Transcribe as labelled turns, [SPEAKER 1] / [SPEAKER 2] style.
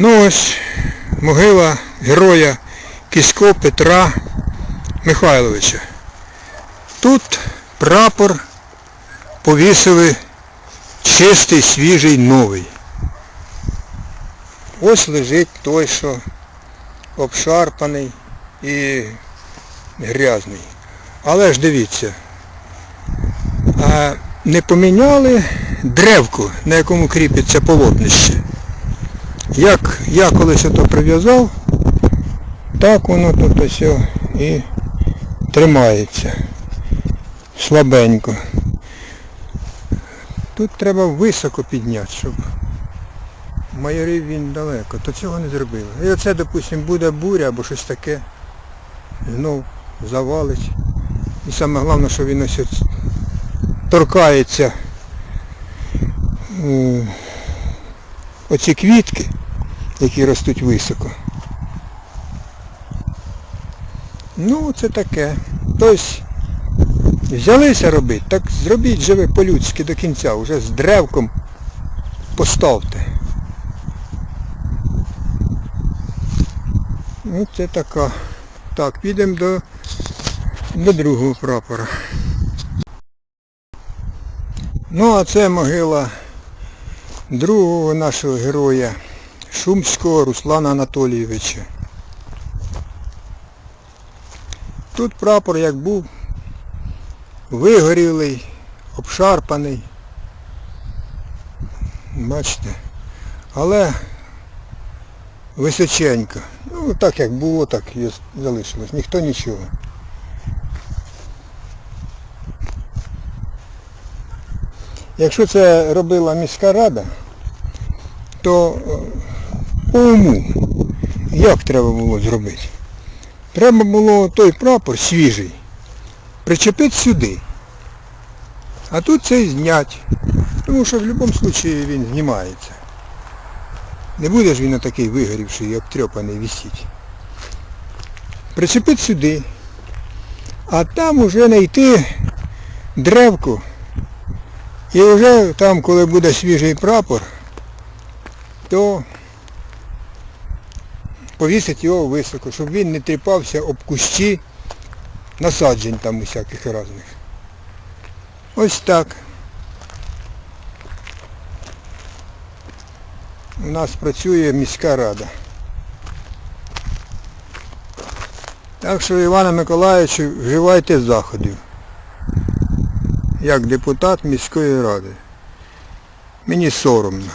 [SPEAKER 1] Ну ось могила героя Кісько Петра Михайловича. Тут прапор повісили чистий, свіжий, новий. Ось лежить той, що обшарпаний і грязний. Але ж дивіться, не поміняли древку, на якому кріпиться полотнище. Як я колись ото прив'язав, так воно тут ось і тримається. Слабенько. Тут треба високо підняти, щоб майорів він далеко, то цього не зробили. І оце, допустимо, буде буря або щось таке, знов завалить. І саме головне, що він ось торкається е, оці квітки, які ростуть високо. Ну, це таке. Тобто взялися робити, так зробіть же ви по-людськи до кінця, вже з древком поставте. Ну це така. Так, підемо до, до другого прапора. Ну а це могила другого нашого героя Шумського Руслана Анатолійовича. Тут прапор як був вигорілий, обшарпаний. Бачите. Але височенько. Ну так як було, так і залишилось. Ніхто нічого. Якщо це робила міська рада, то е, по уму як треба було зробити? Треба було той прапор свіжий причепити сюди. А тут цей знять. Тому що в будь-якому випадку він знімається. Не буде ж він такий вигорівший і обтрьопаний висіть. Причепити сюди. А там уже знайти древку. І вже там, коли буде свіжий прапор, то повісить його високо, щоб він не тріпався об кущі насаджень там усяких різних. Ось так. У нас працює міська рада. Так що, Івана Миколаївичу, вживайте заходів. Як депутат міської ради. Мені соромно.